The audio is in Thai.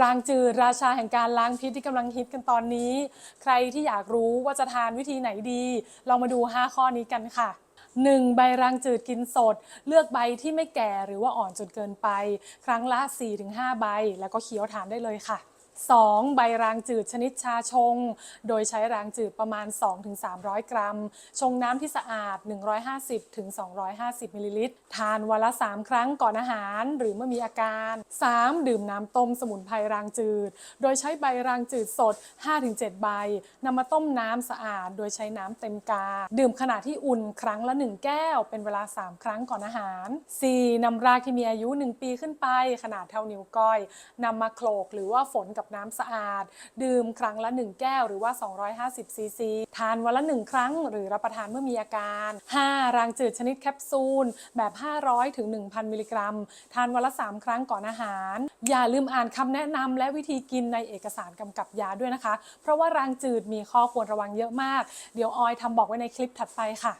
รางจืดราชาแห่งการล้างพิษที่กำลังฮิตกันตอนนี้ ใครที่อยากรู้ว่าจะทานวิธีไหนดีเรามาดู 5 ข้อนี้กันค่ะ 1. ใบรางจืดกินสด เลือกใบที่ไม่แก่หรือว่าอ่อนจนเกินไป ครั้งละ 4-5 ใบ แล้วก็เคี้ยวทานได้เลยค่ะ 2. ใบรางจืดชนิดชาชง โดยใช้รางจืดประมาณ 2-300 กรัม ชงน้ำที่สะอาด 150-250มิลลิลิตร ทานวันละ 3 ครั้งก่อนอาหารหรือเมื่อมีอาการ 3. ดื่มน้ำต้มสมุนไพรรางจืด โดยใช้ใบรางจืดสด 5-7 ใบนำมาต้มน้ำสะอาด โดยใช้น้ำเต็มกา ดื่มขณะที่อุ่นครั้งละ 1 แก้ว เป็นเวลา 3 ครั้งก่อนอาหาร 4. นำรากที่มีอายุ 1 ปีขึ้นไป ขนาดเท่านิ้วก้อยนำมาโขลกหรือว่าฝนกับกับน้ำสะอาด ดื่มครั้งละ 1 แก้วหรือว่า 250ซีซีทานวันละ 1 ครั้ง หรือรับประทานเมื่อมีอาการ 5. รางจืดชนิดแคปซูล แบบ 500ถึง1,000 มิลลิกรัม ทานวันละ 3 ครั้งก่อนอาหาร อย่าลืมอ่านคำแนะนำและวิธีกินในเอกสารกำกับยาด้วยนะคะ เพราะว่ารางจืดมีข้อควรระวังเยอะมาก เดี๋ยวออยทำบอกไว้ในคลิปถัดไปค่ะ